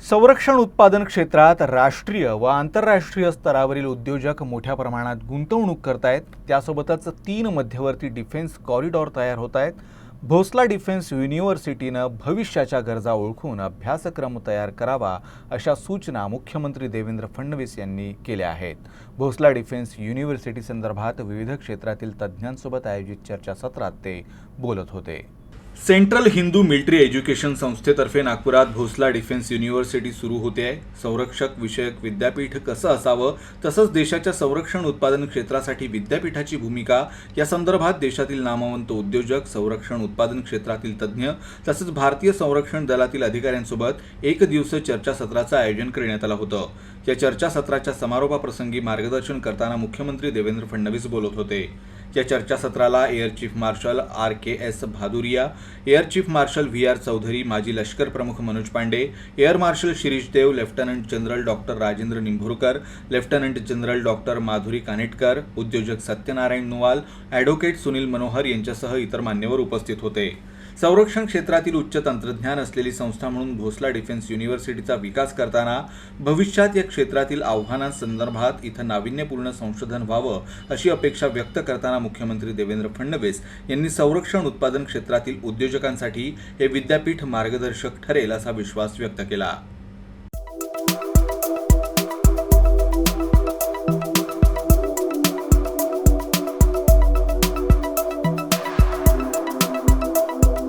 संरक्षण उत्पादन क्षेत्रात राष्ट्रीय व आंतरराष्ट्रीय स्तरावरील उद्योजक मोठ्या प्रमाणात गुंतवणूक करतायत. त्यासोबतच तीन मध्यवर्ती डिफेन्स कॉरिडॉर तयार होत आहेत भोसला डिफेन्स युनिव्हर्सिटीनं भविष्याच्या गरजा ओळखून अभ्यासक्रम तयार करावा अशा सूचना मुख्यमंत्री देवेंद्र फडणवीस यांनी केल्या आहेत. भोसला डिफेन्स युनिव्हर्सिटी संदर्भात विविध क्षेत्रातील तज्ज्ञांसोबत आयोजित चर्चासत्रात ते बोलत होते. सेंट्रल हिंदू मिलिटरी एज्युकेशन संस्थेतर्फे नागपुरात भोसला डिफेन्स युनिव्हर्सिटी सुरू होते आहे. संरक्षक विषयक विद्यापीठ कसं असावं तसंच देशाच्या संरक्षण उत्पादन क्षेत्रासाठी विद्यापीठाची भूमिका या संदर्भात देशातील नामवंत उद्योजक संरक्षण उत्पादन क्षेत्रातील तज्ज्ञ तसंच भारतीय संरक्षण दलातील अधिकाऱ्यांसोबत एक दिवसीय चर्चासत्राचं आयोजन करण्यात आलं होतं. या चर्चासत्राच्या समारोपाप्रसंगी मार्गदर्शन करताना मुख्यमंत्री देवेंद्र फडणवीस बोलत होते. या चर्चासत्राला air chief marshal R K S Bhadauria air chief marshal V R Chaudhari माजी लष्कर प्रमुख Manoj Pande air marshal Shirish Deo lieutenant general doctor Rajendra Nimbhorkar lieutenant general doctor Madhuri Kanitkar उद्योजक सत्यनारायण नुवाल ॲडव्होकेट सुनील मनोहर यांच्यासह इतर मान्यवर उपस्थित होते. संरक्षण क्षेत्रातील उच्च तंत्रज्ञान असलेली संस्था म्हणून भोसला डिफेन्स युनिव्हर्सिटीचा विकास करताना भविष्यात या क्षेत्रातील आव्हानांसंदर्भात इथं नाविन्यपूर्ण संशोधन व्हावं अशी अपेक्षा व्यक्त करताना मुख्यमंत्री देवेंद्र फडणवीस यांनी संरक्षण उत्पादन क्षेत्रातील उद्योजकांसाठी हे विद्यापीठ मार्गदर्शक ठरेल असा विश्वास व्यक्त केला.